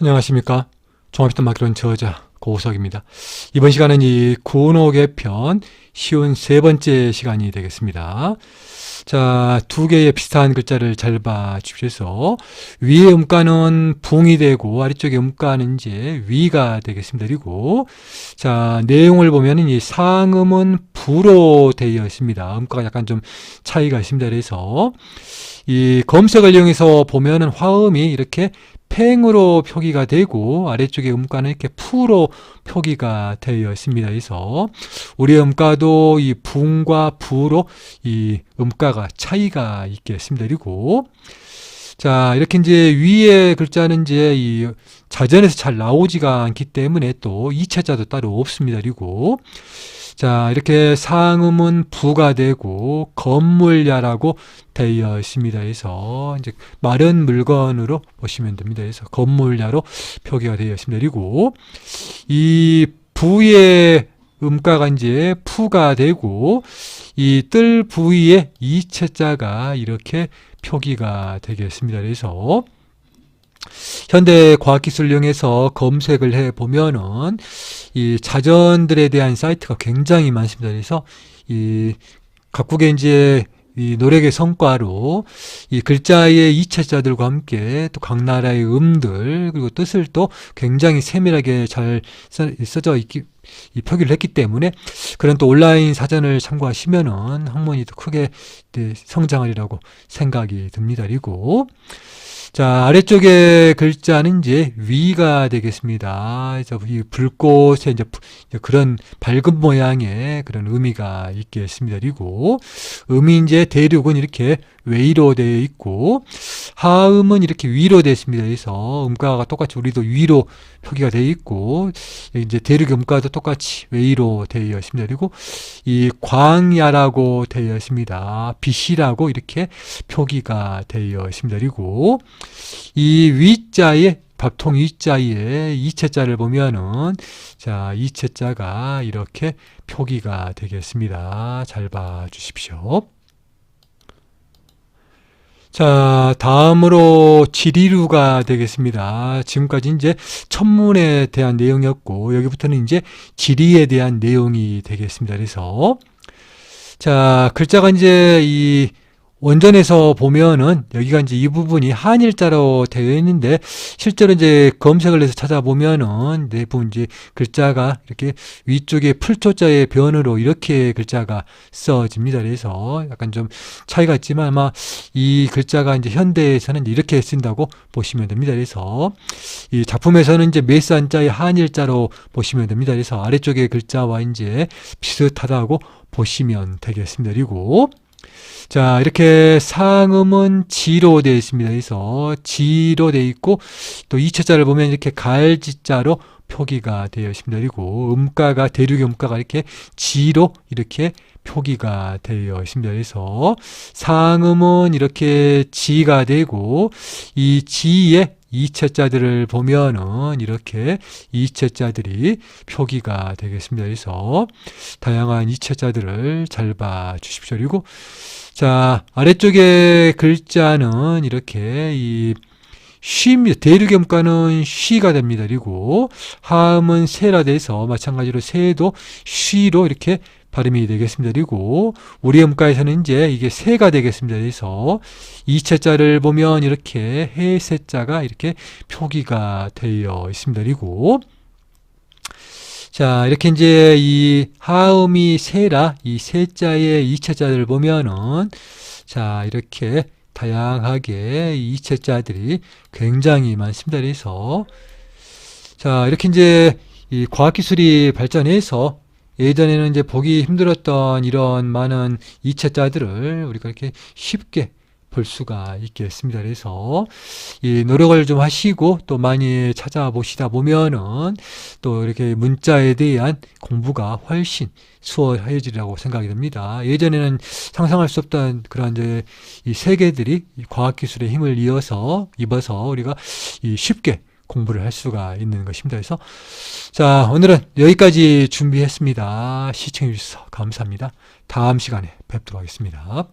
안녕하십니까. 종합히트 마키론 저자 고우석입니다. 이번 시간은 이 구노 개편 쉬운 세 번째 시간이 되겠습니다. 자, 두 개의 비슷한 글자를 잘 봐 주십시오. 위의 음가는 붕이 되고 아래쪽의 음가는 이제 위가 되겠습니다. 그리고 자, 내용을 보면은 이 상음은 부로 되어 있습니다. 음가가 약간 좀 차이가 있습니다. 그래서 이 검색을 이용해서 보면은 화음이 이렇게 팽으로 표기가 되고 아래쪽에 음가는 이렇게 푸로 표기가 되어 있습니다. 그래서 우리 음가도 이 붕과 부로 이 음가가 차이가 있겠습니다. 그리고 자 이렇게 이제 위에 글자는 이제 이 자전에서 잘 나오지가 않기 때문에 또 이체자도 따로 없습니다. 그리고 자, 이렇게 상음은 부가 되고 건물야라고 되어 있습니다. 그래서 이제 마른 물건으로 보시면 됩니다. 그래서 건물야로 표기가 되어 있습니다. 그리고 이 부의 음가가 이제 푸가 되고 이 뜰 부위에 이체자가 이렇게 표기가 되겠습니다. 그래서 현대 과학기술을 이용해서 검색을 해 보면은 이 자전들에 대한 사이트가 굉장히 많습니다. 그래서 이 각국의 이제 이 노력의 성과로 이 글자의 이체자들과 함께 또 각 나라의 음들 그리고 뜻을 또 굉장히 세밀하게 잘 써- 써져 있기 이 표기를 했기 때문에 그런 또 온라인 사전을 참고하시면은 학문이 더 크게 네, 성장하리라고 생각이 듭니다. 그리고 자, 아래쪽에 글자는 이제 위가 되겠습니다. 그래서 이 불꽃에 이제 그런 밝은 모양의 그런 의미가 있겠습니다. 그리고 음이 이제 대륙은 이렇게 외로 되어 있고 하음은 이렇게 위로 되어 있습니다. 그래서 음가가 똑같이 우리도 위로 표기가 되어 있고 이제 대륙 음가도 똑같이 외로 되어 있습니다. 그리고 이 광야라고 되어 있습니다. 빛이라고 이렇게 표기가 되어 있습니다. 그리고 이 위자에 밥통 위자에 이체자를 보면은 자 이체자가 이렇게 표기가 되겠습니다. 잘 봐 주십시오. 자, 다음으로 지리루가 되겠습니다. 지금까지 이제 천문에 대한 내용이었고, 여기부터는 이제 지리에 대한 내용이 되겠습니다. 그래서, 자, 글자가 이제 이 원전에서 보면은 여기가 이제 이 부분이 한일자로 되어 있는데 실제로 이제 검색을 해서 찾아보면은 대부분 이제 글자가 이렇게 위쪽에 풀초자의 변으로 이렇게 글자가 써집니다. 그래서 약간 좀 차이가 있지만 아마 이 글자가 이제 현대에서는 이렇게 쓴다고 보시면 됩니다. 그래서 이 작품에서는 이제 메산자의 한일자로 보시면 됩니다. 그래서 아래쪽의 글자와 이제 비슷하다고 보시면 되겠습니다. 그리고 자, 이렇게 상음은 지로 되어 있습니다. 그래서 지로 되어 있고 또 이체자를 보면 이렇게 갈지자로 표기가 되어 있습니다. 그리고 음가가 대륙의 음가가 이렇게 지로 이렇게 표기가 되어 있습니다. 그래서 상음은 이렇게 지가 되고 이 지의 이체자들을 보면은 이렇게 이체자들이 표기가 되겠습니다. 그래서 다양한 이체자들을 잘 봐 주십시오. 그리고 자, 아래쪽에 글자는 이렇게 이 쉬입니다. 대륙음가는 쉬가 됩니다. 그리고 하음은 세라 돼서 마찬가지로 세도 쉬로 이렇게 발음이 되겠습니다. 그리고 우리 음가에서는 이제 이게 세가 되겠습니다. 그래서 이체자를 보면 이렇게 해세자가 이렇게 표기가 되어 있습니다. 그리고 자, 이렇게 이제 이 하음이 세라 이 세자의 이체자를 보면은 자, 이렇게 다양하게 이 이체자들이 굉장히 많습니다. 그래서 자, 이렇게 이제 이 과학기술이 발전해서 예전에는 이제 보기 힘들었던 이런 많은 이체자들을 우리가 이렇게 쉽게 볼 수가 있겠습니다. 그래서 이 노력을 좀 하시고 또 많이 찾아보시다 보면은 또 이렇게 문자에 대한 공부가 훨씬 수월해지리라고 생각이 듭니다. 예전에는 상상할 수 없던 그런 이제 이 세계들이 이 과학기술의 힘을 이어서 입어서 우리가 이 쉽게 공부를 할 수가 있는 것입니다. 그래서 자 오늘은 여기까지 준비했습니다. 시청해 주셔서 감사합니다. 다음 시간에 뵙도록 하겠습니다.